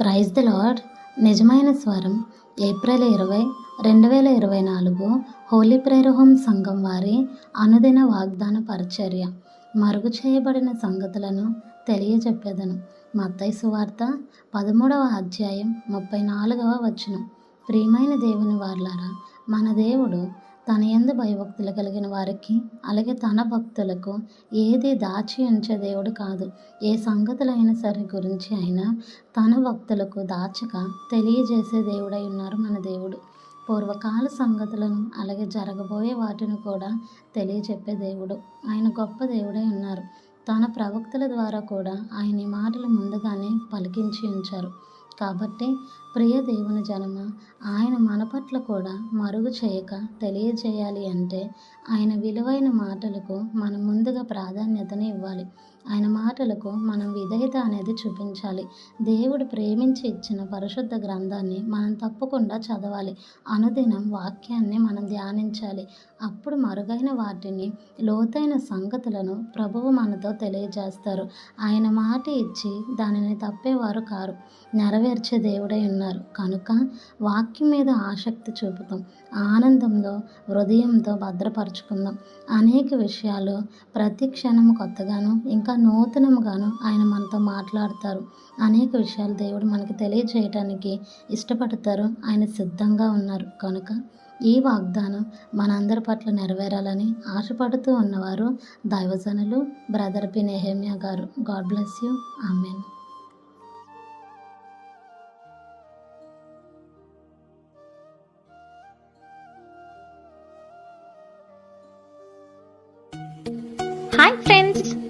Praise the lord. నిజమైన స్వరం April ఇరవై రెండు వేల ఇరవై నాలుగు హోలీ ప్రేయర్ సంఘం వారి అనుదిన వాగ్దాన పరిచర్య. మరుగు చేయబడిన సంగతులను తెలియజెప్పేదను. మత్తయి సువార్త పదమూడవ అధ్యాయం ముప్పై నాలుగవ వచనం. ప్రియమైన దేవుని వార్లారా మన దేవుడు తన ఎందు భయభక్తులు కలిగిన వారికి అలాగే తన భక్తులకు ఏది దాచి ఉంచే దేవుడు కాదు. ఏ సంగతులైనా సరే గురించి అయినా తన భక్తులకు దాచక తెలియజేసే దేవుడై ఉన్నారు మన దేవుడు. పూర్వకాల సంగతులను అలాగే జరగబోయే వాటిని కూడా తెలియజెప్పే దేవుడు. ఆయన గొప్ప దేవుడై ఉన్నారు. తన ప్రవక్తల ద్వారా కూడా ఆయన ఈ మాటలు ముందుగానే పలికించి ఉంచారు. కాబట్టి ప్రియ దేవుని జనమ ఆయన మన పట్ల కూడా మరుగు చేయక తెలియజేయాలి అంటే ఆయన విలువైన మాటలకు మనం ముందుగా ప్రాధాన్యతను ఇవ్వాలి. ఆయన మాటలకు మనం విధేయత అనేది చూపించాలి. దేవుడు ప్రేమించి ఇచ్చిన పరిశుద్ధ గ్రంథాన్ని మనం తప్పకుండా చదవాలి. అనుదినం వాక్యాన్ని మనం ధ్యానించాలి. అప్పుడు మరుగైన వాటిని లోతైన సంగతులను ప్రభువు మనతో తెలియజేస్తారు. ఆయన మాట ఇచ్చి దానిని తప్పేవారు కారు. నెరవేర్చే దేవుడై ఉన్నారు. కనుక వాక్యం మీద ఆసక్తి చూపుతాం. ఆనందంలో హృదయంతో భద్రపరుచుకుందాం. అనేక విషయాలు ప్రతి క్షణం కొత్తగాను ఇంకా నూతనముగాను ఆయన మనతో మాట్లాడతారు. అనేక విషయాలు దేవుడు మనకి తెలియజేయటానికి ఇష్టపడతారు. ఆయన సిద్ధంగా ఉన్నారు. కనుక ఈ వాగ్దానం మనందరి పట్ల నెరవేరాలని ఆశపడుతూ ఉన్నవారు దైవజనులు బ్రదర్ పి. నెహమ్యా గారు. God bless you. Amen. Hi friends.